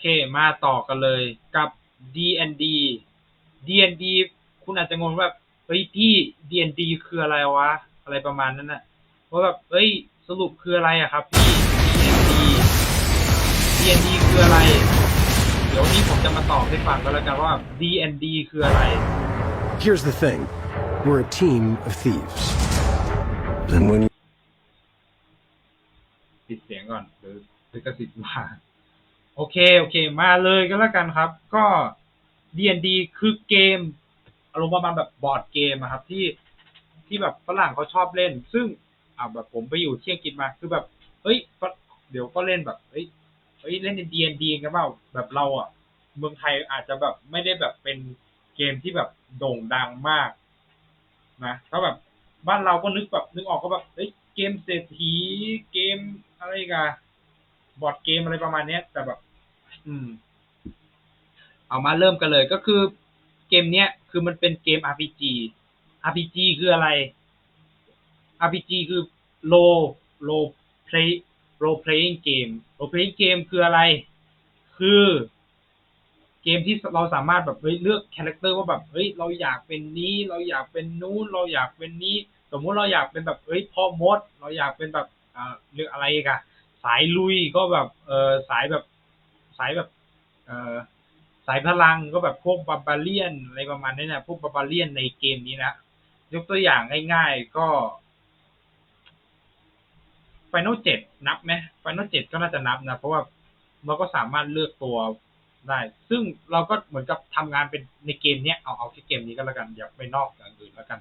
เค มาต่อกันเลยกับ D&D D&D คุณอาจจะงงว่าแบบเฮ้ยพี่ D&D คืออะไรวะ อะไรประมาณนั้นน่ะว่าแบบเฮ้ยสรุปคืออะไรอะครับพี่ D&D D&D คืออะไร เดี๋ยววันนี้ผมจะมาตอบให้ฟังกันแล้วกันว่า D&D คืออะไร Here's the thing we're a team of thieves. And when you ปิดเสียงก่อนหรือลิขสิทธิ์มา โอเค โอเค มาเลยก็แล้วกันครับ ก็ D&D คือเกมอารมณ์ประมาณแบบบอร์ดเกมอะครับที่ที่แบบฝรั่งเขาชอบเล่น ซึ่งอ่าแบบผมไปอยู่เที่อังกฤษมาคือแบบเฮ้ย เดี๋ยวก็เล่นแบบเฮ้ยเฮ้ยเล่นใน D&D กันเปล่าแบบเราอะเมืองไทยอาจจะแบบไม่ได้แบบเป็นเกมที่แบบโด่งดังมากนะถ้าแบบบ้านเราก็นึกแบบนึกออกก็แบบเฮ้ยเกมเศรษฐีเกมอะไรกัน บอร์ดเกมอะไรประมาณเนี้ย แต่แบบ อืม เอามาเริ่มกันเลยก็คือเกมเนี้ยคือมันเป็นเกม RPG RPG คืออะไร RPG คือ role role play role playing game role playing game คืออะไร คือเกมที่เราสามารถแบบเฮ้ยเลือกคาแรคเตอร์ว่าแบบเฮ้ยเราอยากเป็นนี้เราอยากเป็นนู้นเราอยากเป็นนี้ สมมุติเราอยากเป็นแบบเฮ้ยพ่อมด เราอยากเป็นแบบอ่าเรื่องอะไรกัน สายลุยก็แบบเออสายแบบสายแบบเออสายพลังก็แบบพวกบาบาเลียนอะไรประมาณนี้นะพวกบาบาเลียนในเกมนี้นะยกตัวอย่างง่ายๆก็ Final 7นับไหม Final 7ก็น่าจะนับนะ เพราะว่าเราก็สามารถเลือกตัวได้ ซึ่งเราก็เหมือนกับทำงานเป็นในเกมเนี้ยเอาเอาที่เกมนี้ก็แล้วกันอย่าไปนอกอย่างอื่นแล้วกัน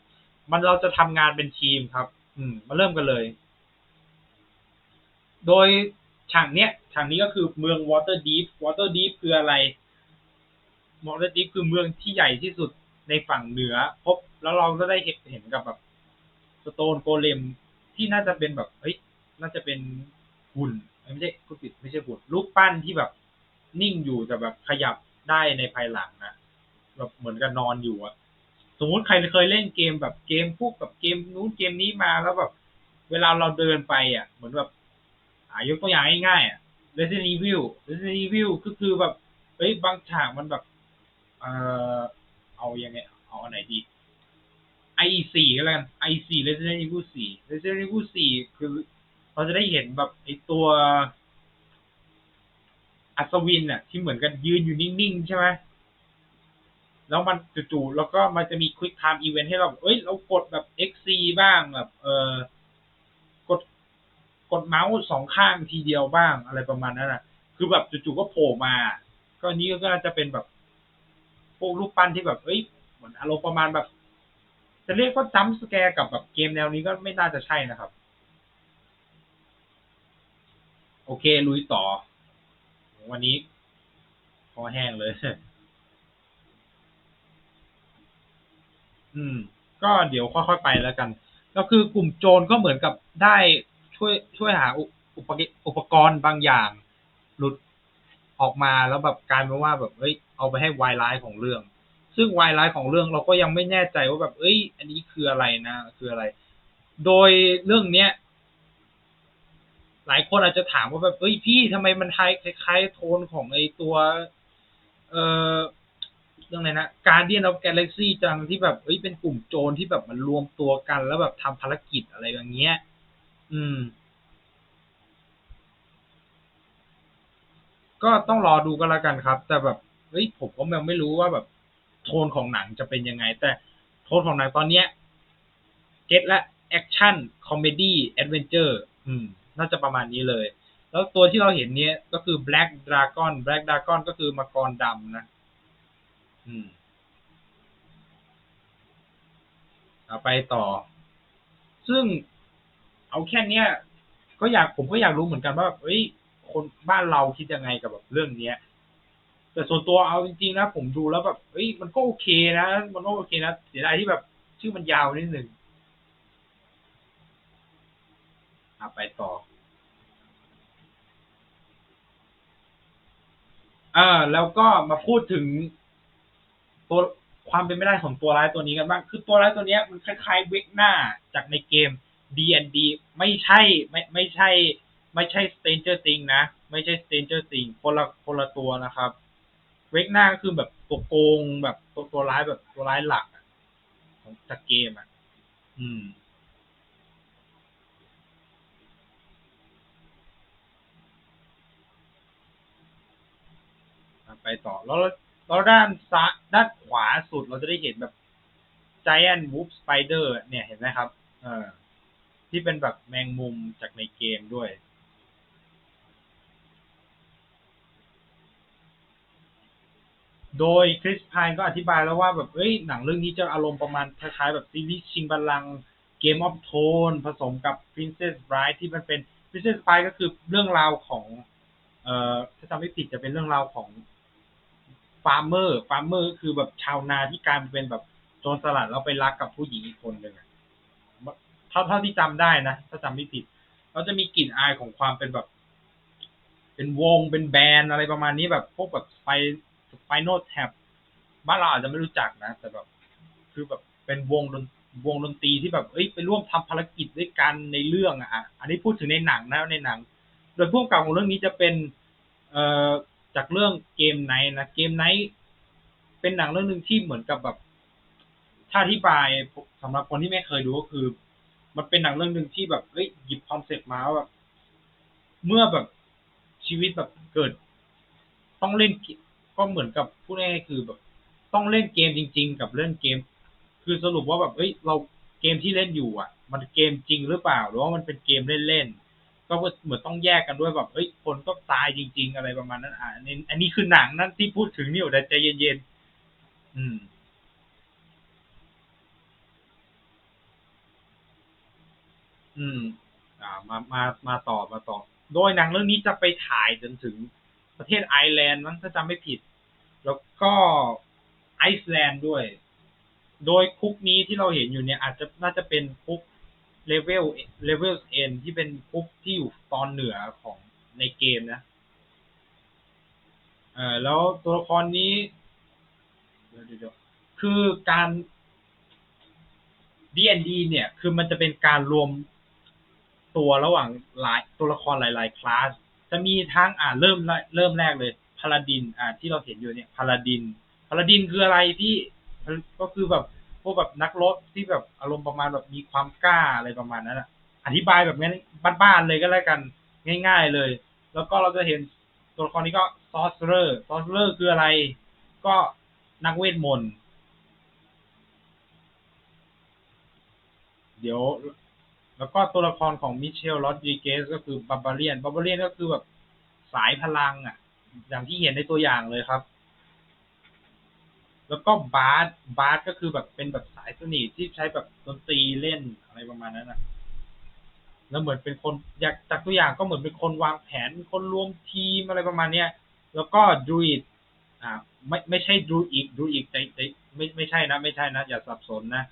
มันเราจะทำงานเป็นทีมครับ อืม มาเริ่มกันเลย โดยฉากเนี้ยฉากนี้ก็คือเมือง Waterdeep Waterdeep คืออะไร Waterdeep คือเมืองที่ใหญ่ที่สุดในฝั่งเหนือ พบแล้วเราก็ได้เห็นเห็นกับแบบสโตนโกเลมที่น่าจะเป็นแบบเฮ้ยน่าจะเป็นหุ่นไม่ใช่คุณปิดไม่ใช่หุ่นรูปปั้นที่แบบนิ่งอยู่แต่แบบขยับได้ในภายหลังนะแบบเหมือนกับนอนอยู่อะสมมุติใครเคยเล่นเกมแบบเกมพวกแบบเกมนู้นเกมนี้มาแล้วแบบ เวลาเราเดินไปอะ เหมือนแบบ อายกตัวอย่างง่ายๆอะ Resident Evil Resident Evil ก็คือแบบเฮ้ยบางฉากมันแบบ เอ่อเอายังไง เอาอันไหนดี i4 ก็แล้วกัน i4 Resident Evil 4 Resident Evil 4 คือเราจะได้เห็นแบบไอตัวอัศวินน่ะ ที่เหมือนกันยืนอยู่นิ่งๆ ใช่ไหมแล้วมันจู่ๆแล้วก็มันจะมี quick time event ให้เรา เอ้ย เรากดแบบ XC บ้างแบบ เออ กดเมาส์สองข้างทีเดียวบ้างอะไรประมาณนั้นน่ะ คือแบบจู่ๆก็โผล่มา ก็นี้ก็น่าจะเป็นแบบพวกรูปปั้นที่แบบเอ้ยเหมือนอารมณ์ประมาณแบบ จะเรียกว่าจัมสแกร์กับแบบเกมแนวนี้ก็ไม่น่าจะใช่นะครับ โอเคลุยต่อ วันนี้คอแห้งเลย อืม ก็เดี๋ยวค่อยๆไปแล้วกัน ก็คือกลุ่มโจรก็เหมือนกับได้ ช่วยช่วยหาอุปกรณ์อุปกรณ์บางอย่าง หลุดออกมาแล้วแบบกลายเป็นว่าแบบเอ้ยเอาไปให้วายร้ายของเรื่อง ซึ่งวายร้ายของเรื่องเราก็ยังไม่แน่ใจว่าแบบ เอ้ย อันนี้คืออะไรนะคืออะไร โดยเรื่องเนี้ยหลายคนอาจจะถามว่าแบบเอ้ยพี่ทำไมมันคล้ายคล้ายๆโทนของไอตัว เอ่อเรื่องอะไรนะ Guardian of Galaxy จังที่แบบเอ้ยเป็นกลุ่มโจรที่แบบมันรวมตัวกัน แล้วแบบทำภารกิจอะไรอย่างเงี้ย อืม ก็ต้องรอดูกันแล้วกันครับ แต่แบบเฮ้ยผมก็ยังไม่รู้ว่าแบบ โทนของหนังจะเป็นยังไง แต่โทนของหนังตอนเนี้ยเก็ตและแอคชั่นคอมเมดี้แอดเวนเจอร์อืม น่าจะประมาณนี้เลย แล้วตัวที่เราเห็นเนี้ยก็คือ Black Dragon Black Dragon ก็คือมังกรดำนะ อืมเอาไปต่อ ซึ่ง เอาแค่เนี้ยก็อยากผมก็อยากรู้เหมือนกันว่าเฮ้ยคนบ้านเราคิดยังไงกับแบบเรื่องเนี้ย แต่ส่วนตัวเอาจริงๆนะผมดูแล้วแบบเฮ้ยมันก็โอเคนะ มันก็โอเคนะเสียดายที่แบบชื่อมันยาวนิดหนึ่งอะไปต่ออ่าแล้วก็มาพูดถึง ตัวความเป็นไม่ได้ของตัวร้ายตัวนี้กันบ้าง คือตัวร้ายตัวเนี้ยมันคล้ายๆเวกหน้าจากในเกม D&D ไม่ใช่ไม่ไม่ใช่ ไม่ใช่ Stranger Things นะ ไม่ใช่ Stranger Things คนละคนละตัวนะครับ เวกหน้าก็คือแบบตัวโกงแบบตัวตัวร้ายแบบตัวร้ายหลักของจากเกมอะ อืมไปต่อแล้วแล้วด้านซ้ายด้านขวาสุดเราจะได้เห็นแบบ Giant Wolf Spider เนี่ยเห็นไหมครับ เออ ที่เป็นแบบแมงมุมจากในเกมด้วย โดยคริสพายก็อธิบายแล้วว่าแบบเอ้ยหนังเรื่องนี้จะอารมณ์ประมาณคล้ายๆแบบซีรีส์ชิงบัลลังเกมออฟโทนผสมกับ Princess Bride ที่มันเป็น Princess Bride ก็คือเรื่องราวของ เอ่อถ้าจำไม่ผิดจะเป็นเรื่องราวของฟาร์มเมอร์ฟาร์มเมอร์ก็คือแบบชาวนาที่กลายเป็นแบบโจรสลัดแล้วไปรักกับผู้หญิงอีกคนหนึ่งอะ เท่าเท่าที่จำได้นะถ้าจำไม่ผิดเราจะมีกลิ่นอายของความเป็นแบบ เป็นวงเป็นแบรนด์อะไรประมาณนี้แบบพวกแบบสไปสไปโนแท็บบ้านเราอาจจะไม่รู้จักนะ แต่แบบคือแบบเป็นวงดนวงดนตรีที่แบบเอ้ยไปร่วมทำภารกิจด้วยกันในเรื่องอะอะอันนี้พูดถึงในหนังนะในหนัง โดยผู้กำกับของเรื่องนี้จะเป็น เอ่อจากเรื่องเกมไนท์นะเกมไนท์เป็นหนังเรื่องหนึ่งที่เหมือนกับแบบถ้าอธิบายสำหรับคนที่ไม่เคยดูก็คือ มันเป็นหนังเรื่องหนึ่งที่แบบเอ้ยหยิบคอนเซ็ปต์มาว่าแบบเมื่อแบบชีวิตแบบเกิด ต้องเล่นก็เหมือนกับพูดง่ายๆคือแบบ ต้องเล่นเกมจริง ๆ กับเล่นเกม คือสรุปว่าแบบเอ้ย เราเกมที่เล่นอยู่อะ มันเกมจริงหรือเปล่า หรือว่ามันเป็นเกมเล่นๆก็เหมือนต้องแยกกันด้วยแบบเอ้ยคนก็ตายจริง ๆ อะไรประมาณนั้นอะอันนี้อันนี้คือหนังนั่นที่พูดถึงนี่โอ้แต่ใจเย็นๆอืม อืม อ่า มามามาต่อมาต่อ โดยหนังเรื่องนี้จะไปถ่ายจนถึงประเทศไอร์แลนด์มั้งถ้าจำไม่ผิด แล้วก็ไอซ์แลนด์ด้วย โดยคุกนี้ที่เราเห็นอยู่เนี่ย อาจจะน่าจะเป็นคุกเลเวลเลเวลเอ็นที่เป็นคุกที่อยู่ตอนเหนือของในเกมนะเออแล้วตัวละครนี้เดี๋ยวเดี๋ยวเดี๋ยวคือการ D&D เนี่ย คือมันจะเป็นการรวม ตัวระหว่างหลายตัวละครหลาย ๆ คลาส จะมีทั้งอ่าเริ่มเริ่มแรกเลยพาลาดินอ่าที่เราเห็นอยู่เนี่ยพาลาดินพาลาดินคืออะไรพี่ก็คือแบบพวกแบบนักรบที่แบบอารมณ์ประมาณแบบมีความกล้าอะไรประมาณนั้นอะอธิบายแบบนั้บ้านๆเลยก็แล้วกันง่าย ๆเลย แล้วก็เราจะเห็นตัวละครนี้ก็ซอสเ r อร์ซอสเ r อร์คืออะไร ก็นักเวทมนต์เดี๋ยว แล้วก็ตัวละครของมิเชลโรดริเกสก็คือบาบาเลียนบาบาเลียนก็คือแบบสายพลังอะ อย่างที่เห็นในตัวอย่างเลยครับ แล้วก็บาร์ดบาร์ดก็คือแบบเป็นแบบสายสนิทที่ใช้แบบดนตรีเล่นอะไรประมาณนั้นนะแล้วเหมือนเป็นคนอยากจากตัวอย่างก็เหมือนเป็นคนวางแผนคนรวมทีมอะไรประมาณเนี้ยแล้วก็ดูอิดอ่า ไม่ไม่ใช่ดูอีกดูอีกแต่แต่ไม่ไม่ใช่นะ ไม่ใช่นะ อย่าสับสนนะ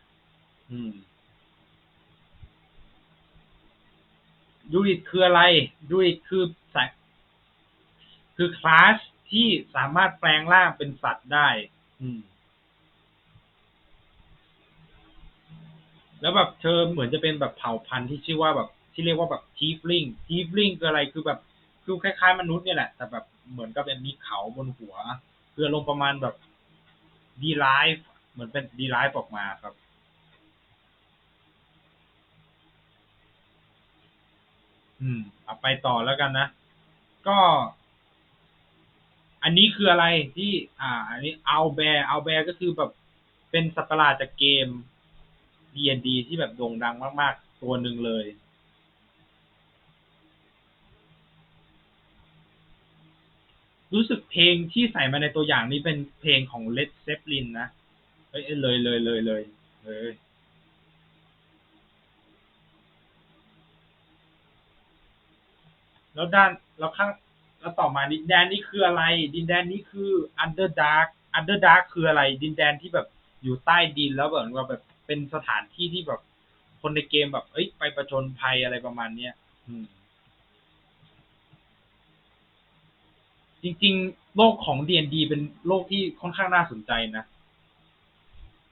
อืม ดูอิดคืออะไรดูอิดคือสายคือคลาสที่สามารถแปลงร่างเป็นสัตว์ได้ อืม แล้วแบบเธอเหมือนจะเป็นแบบเผ่าพันธุ์ที่ชื่อว่าแบบ ที่เรียกว่าแบบทีฟลิงทีฟลิงคืออะไรคือแบบคือคล้ายๆมนุษย์เนี่ยแหละ แต่แบบเหมือนกับเป็นมีเขาบนหัวคือลงประมาณแบบดีไลฟ์เหมือนเป็นดีไลฟ์ออกมาครับ อืมเอาไปต่อแล้วกันนะ ก็ อันนี้คืออะไรที่ อ่า อันนี้เอาแบร์เอาแบร์ก็คือแบบเป็นสัตว์ประหลาดจากเกม D&D ที่แบบโด่งดังมาก ๆ ตัวหนึ่งเลย รู้สึกเพลงที่ใส่มาในตัวอย่างนี้เป็นเพลงของ Led Zeppelin นะ เอ้ยเลยเลยเลยเลยเลย แล้วด้านแล้วข้างแล้วต่อมาดินแดนนี้คืออะไร ดินแดนนี้คือ Underdark Underdark คืออะไร ดินแดนที่แบบอยู่ใต้ดินแล้วแบบว่าแบบเป็นสถานที่ที่แบบคนในเกมแบบเอ้ยไปประจนภัยอะไรประมาณเนี้ยอืม จริง ๆ โลกของ D&D เป็นโลกที่ค่อนข้างน่าสนใจนะ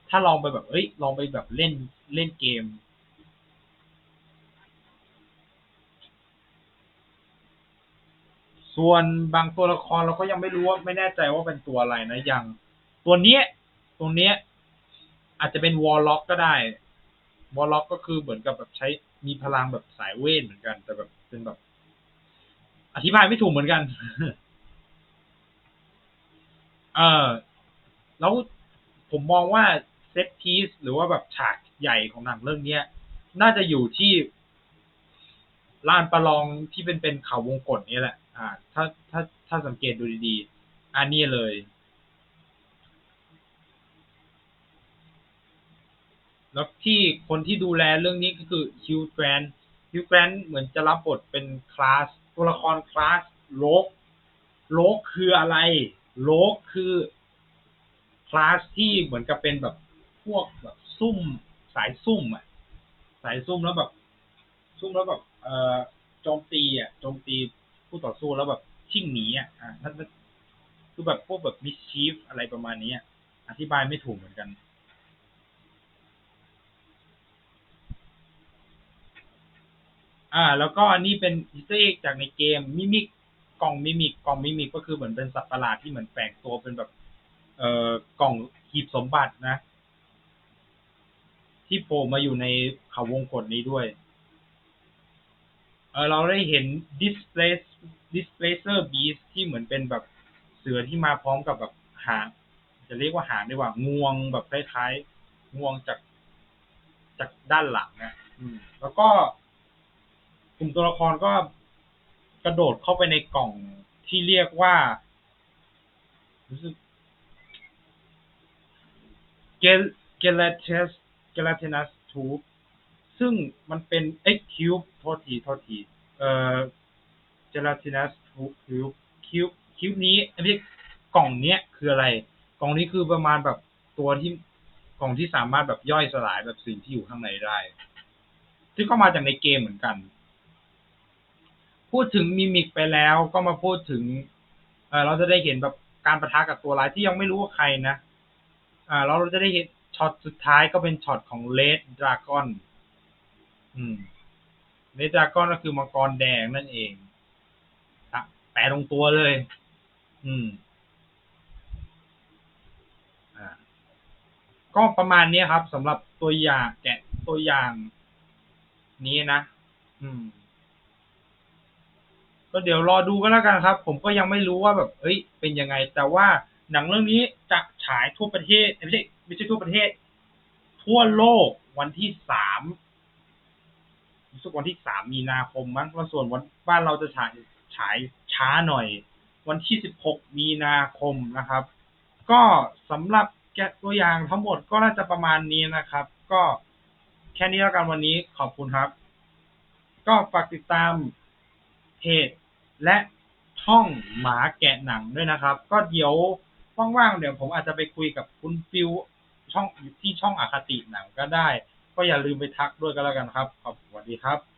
ถ้าลองไปแบบ เอ้ย ลองไปแบบเล่นเล่นเกม ส่วนบางตัวละครเราก็ยังไม่รู้ว่าไม่แน่ใจว่าเป็นตัวอะไรนะอย่าง ตัวเนี้ยตัวเนี้ย อาจจะเป็นวอลล็อกก็ได้ วอลล็อกก็คือเหมือนกับแบบใช้มีพลังแบบสายเวทเหมือนกัน แต่แบบเป็นแบบ อธิบายไม่ถูกเหมือนกัน เออแล้วผมมองว่าเซตพีซหรือว่าแบบฉากใหญ่ของหนังเรื่องเนี้ย น่าจะอยู่ที่ลานประลองที่เป็นเป็นเขาวงกฏนี่แหละ อ่า ถ้าถ้าถ้าสังเกตดูดีๆ อันนี้เลย แล้วที่คนที่ดูแลเรื่องนี้ก็คือฮิวแกรนฮิวแกรนเหมือนจะรับบทเป็นคลาสตัวละครคลาสโลกโลกคืออะไรโลกคือคลาสที่เหมือนกับเป็นแบบพวกแบบซุ่มสายซุ่มอะ สายซุ่มแล้วแบบ ซุ่มแล้วแบบ เอ่อโจมตีอะโจมตี ผู้ต่อสู้แล้วแบบชิ่งหนีอะอ่านั่นคือแบบพวกแบบมิชชีฟอะไรประมาณนี้อธิบายไม่ถูกเหมือนกัน อ่า แล้วก็อันนี้เป็นอิสเตอร์เอ็กจากในเกมมิมิกกล่องมิมิกกล่องมิมิกก็คือเหมือนเป็นสัตว์ประหลาดที่เหมือนแฝงตัวเป็นแบบ เอ่อกล่องหีบสมบัตินะ ที่โผล่มาอยู่ในเขาวงกฏนี้ด้วย เออเราได้เห็น displace displacer beast ที่เหมือนเป็นแบบเสือที่มาพร้อมกับแบบหางจะเรียกว่าหางได้ว่างวงแบบคล้ายๆงวงจากจากด้านหลังนะอืมแล้วก็กลุ่มตัวละครก็กระโดดเข้าไปในกล่องที่เรียกว่ารู้สึกเกลเกลเทสเกลเทนัสทูบ ซึ่งมันเป็นเอ็กคิวบโทษทีโทษทีเอ่อเจลาตินัสทูบคิวคิวคิวนี้ไอ้พี่กล่องเนี้ยคืออะไร กล่องนี้คือประมาณแบบตัวที่กล่องที่สามารถแบบย่อยสลายแบบสิ่งที่อยู่ข้างในได้ ที่ก็มาจากในเกมเหมือนกัน พูดถึงมิมิกไปแล้วก็มาพูดถึงเออเราจะได้เห็นแบบการประทะกับตัวร้ายที่ยังไม่รู้ว่าใครนะอ่าเราจะได้เห็นช็อตสุดท้ายก็เป็นช็อตของเลดดราก้อน อืมเลดดราก้อนก็คือมังกรแดงนั่นเองอะแปลตรงตัวเลย อืมอ่าก็ประมาณนี้ครับสำหรับตัวอย่างแกะตัวอย่างนี้นะ อืม ก็เดี๋ยวรอดูกันแล้วกันครับ ผมก็ยังไม่รู้ว่าแบบเอ้ย เป็นยังไง แต่ว่าหนังเรื่องนี้จะฉายทั่วประเทศไม่ใช่ไม่ใช่ทั่วประเทศ ทั่วโลกวันที่สาม รู้สึกวันที่สามมีนาคมมั้งแล้วส่วนวันบ้านเราจะฉายฉายช้าหน่อย วันที่สิบหกมีนาคมนะครับ ก็สำหรับแกตัวอย่างทั้งหมดก็น่าจะประมาณนี้นะครับ ก็แค่นี้แล้วกันวันนี้ขอบคุณครับ ก็ฝากติดตามเพจและช่องหมาแกะหนังด้วยนะครับ ก็เดี๋ยวว่างๆเดี๋ยวผมอาจจะไปคุยกับคุณฟิวช่องที่ช่องอคติหนังก็ได้ ก็อย่าลืมไปทักด้วยก็แล้วกันครับ ขอบสวัสดีครับ